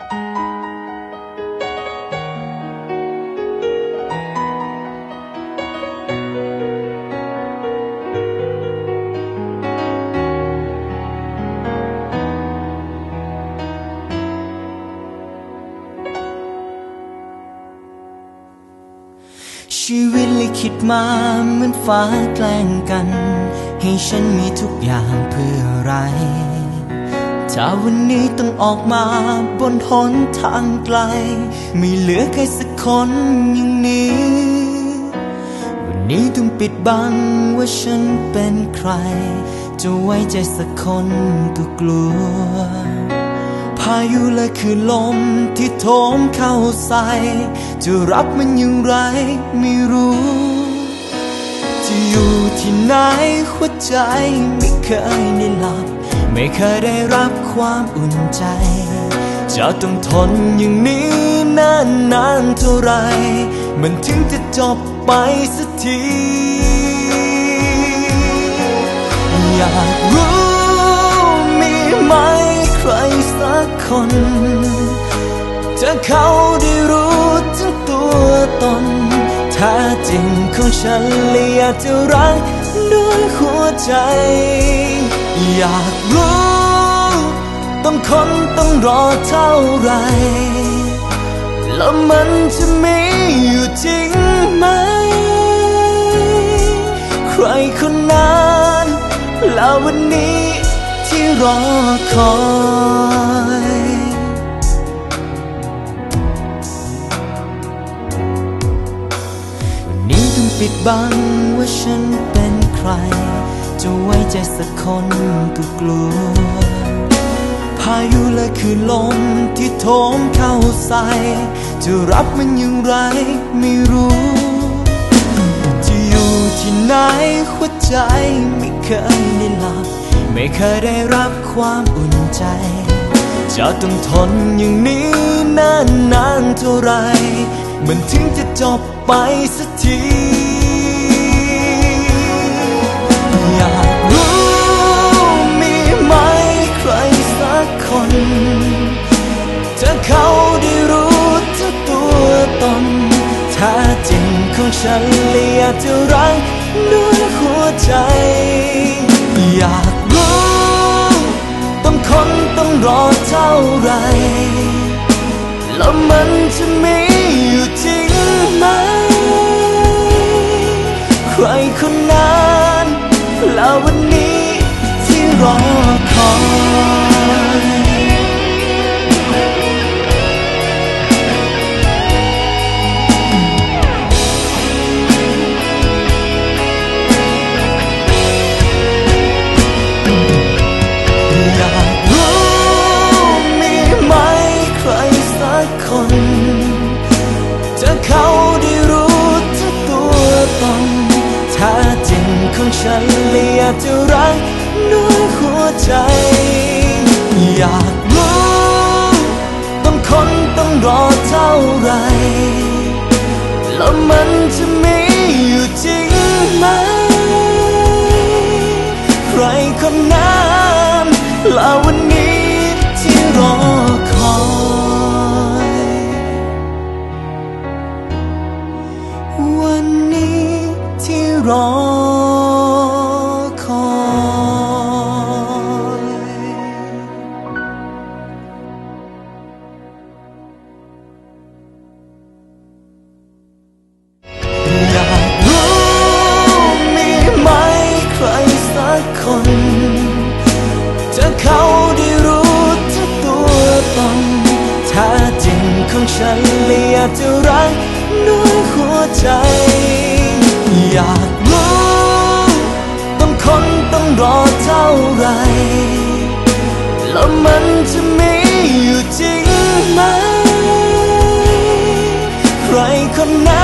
ชีวิตลิขิตมาเหมือนฟ้าแกล้งกัน ให้ฉันมีทุกอย่างเพื่ออะไร ถ้าวันนี้ต้องออกมาบนหนทางไกล ไม่เหลือใครสักคนอย่างนี้ วันนี้ต้องปิดบังว่าฉันเป็นใคร จะไว้ใจสักคนก็กลัว พายุและคือลมที่โถมเข้าใส่ จะรับมันอย่างไรไม่รู้ จะอยู่ที่ไหนหัวใจไม่เคยได้หลับ ไม่เคยได้รับความอุ่นใจ จะต้องทนอย่างนี้นานนานเท่าไร มันถึงจะจบไปสักที อยากรู้มีไหมใครสักคนถ้าเขาได้รู้ถึงตัวตนแท้จริงของฉันเลยอยากจะรักด้วยหัวใจ อยากรู้ ต้องคนต้องรอเท่าไร แล้วมันจะมีอยู่จริงไหม ใครคนนั้นแล้ววันนี้ที่รอคอยวันนี้ต้องปิดบังว่าฉันเป็นใคร จะไว้ใจสักคนก็กลัว พายุและคือลมที่โถมเข้าใส่ จะรับมันอย่างไรไม่รู้ จะอยู่ที่ไหนหัวใจไม่เคยได้หลับ ไม่เคยได้รับความอุ่นใจ จะต้องทนอย่างนี้นานนานเท่าไร มันถึงจะจบไปสักที ท้จริงของฉันเลยอยากจะรักด้วยหัวใจ อยากรู้ ต้องคนต้องรอเท่าไร แล้วมันจะมีอยู่จริงไหม ใครคนนั้นแล้ววันนี้ที่รอคอย ฉันเลยอยากจะรักด้วยหัวใจ อยากรู้ ต้องคนต้องรอเท่าไหรแล้วมันจะมีอยู่จริงไหม ใครคนนั้นและวันนี้ที่รอคอยวันนี้ที่รอ ใจ อยากรู้ต้องคนต้องรอเท่าไร แล้วมันจะมีอยู่จริงไหม ใครคนนั้น